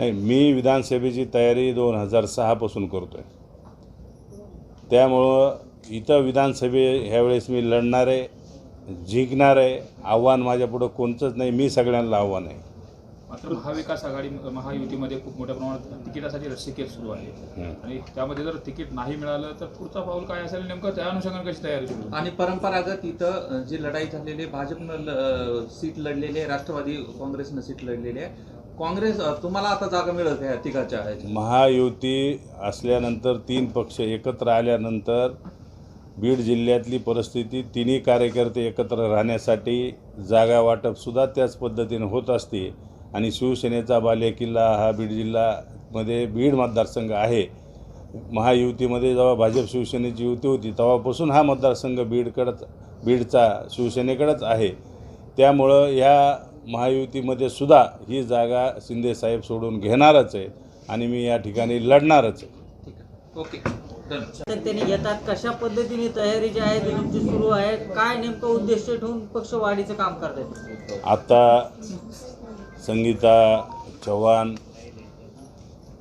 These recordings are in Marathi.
नाही मी विधानसभेची तयारी दोन हजार सहापासून करतो आहे त्यामुळं इथं विधानसभे ह्यावेळेस मी लढणार आहे जिंकणार आहे आव्हान माझ्यापुढं कोणतंच नाही मी सगळ्यांना आव्हान आहे. मात्र महाविकास आघाडी महायुतीमध्ये खूप मोठ्या प्रमाणात तिकिटासाठी रस्सीखेच सुरू आहे हं. आणि त्यामध्ये जर तिकीट नाही मिळालं तर पुढचा पाऊल काय असेल नेमकं त्या अनुषंगाने कशी तयारी सुरू? आणि परंपरागत इथं जी लढाई झालेली आहे, भाजपनं सीट लढलेली आहे राष्ट्रवादी काँग्रेसनं सीट लढलेली आहे काँग्रेस तुम्हाला आता जागा मिळत आहे तिघाच्या ह्याच्यात. महायुती असल्यानंतर तीन पक्ष एकत्र आल्यानंतर बीड जिल्ह्यातली परिस्थिती तिन्ही कार्यकर्ते एकत्र राहण्यासाठी जागा वाटपसुद्धा त्याच पद्धतीने होत असते आणि शिवसेनेचा बालेकिल्ला हा बीड जिल्ह्यामध्ये बीड मतदारसंघ आहे. महायुतीमध्ये जेव्हा भाजप शिवसेनेची युती होती तेव्हापासून हा मतदारसंघ बीडकडंच बीडचा शिवसेनेकडंच आहे. त्यामुळं ह्या महायुतीमध्ये सुद्धा ही जागा शिंदेसाहेब सोडून घेणारच आहे आणि मी या ठिकाणी लढणारच आहे. ओके. डन त्यांनी येतात कशा पद्धतीने तयारी जी आहे ती तुमची सुरू आहे काय नेमकं उद्देश ठेवून पक्ष वाढीचं काम करतायत? आता संगीता चव्हाण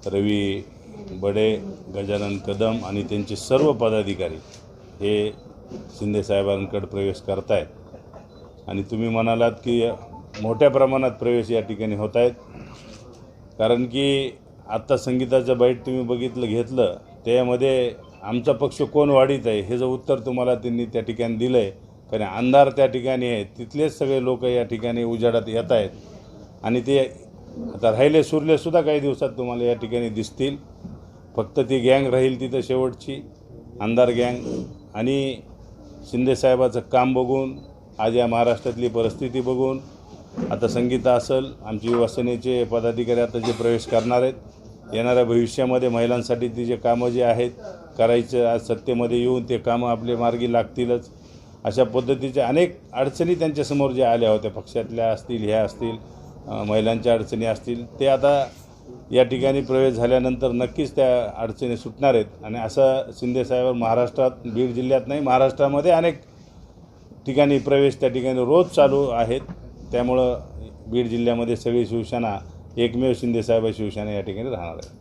रवी बडे गजानन कदम आणि त्यांचे सर्व पदाधिकारी हे शिंदेसाहेबांकडे प्रवेश करतायत. आणि तुम्ही म्हणालात की मोठ्या प्रमाणात प्रवेश या ठिकाणी होत आहेत कारण की आत्ता संगीताचं बाईट तुम्ही बघितलं घेतलं त्यामध्ये आमचा पक्ष कोण वाढीत आहे हे जर उत्तर तुम्हाला त्यांनी त्या ठिकाणी दिलं आहे कारण अंधार त्या ठिकाणी आहे तिथलेच सगळे लोक या ठिकाणी उजाडात येत आहेत आणि ते आता राहिले सुरलेसुद्धा काही दिवसात तुम्हाला या ठिकाणी दिसतील. फक्त ती गँग राहील तिथं शेवटची आमदार गँग. आणि शिंदेसाहेबाचं काम बघून आज या महाराष्ट्रातली परिस्थिती बघून आता संगीता असेल आमची युवासेनेचे पदाधिकारी आता जे प्रवेश करणार आहेत येणाऱ्या भविष्यामध्ये महिलांसाठी ती जे कामं जे आहेत करायचं आज सत्तेमध्ये येऊन ते कामं आपले मार्गी लागतीलच. अशा पद्धतीच्या अनेक अडचणी त्यांच्यासमोर ज्या आल्या होत्या पक्षातल्या असतील ह्या असतील. महिलांच्या अडचणी असतील ते आता या ठिकाणी प्रवेश झाल्यानंतर नक्कीच त्या अडचणी सुटणार आहेत. आणि असं शिंदेसाहेब महाराष्ट्रात बीड जिल्ह्यात नाही महाराष्ट्रामध्ये अनेक ठिकाणी प्रवेश त्या ठिकाणी रोज चालू आहेत. त्यामुळं बीड जिल्ह्यामध्ये सगळी शिवसेना एकमेव शिंदेसाहेब शिवसेना या ठिकाणी राहणार आहे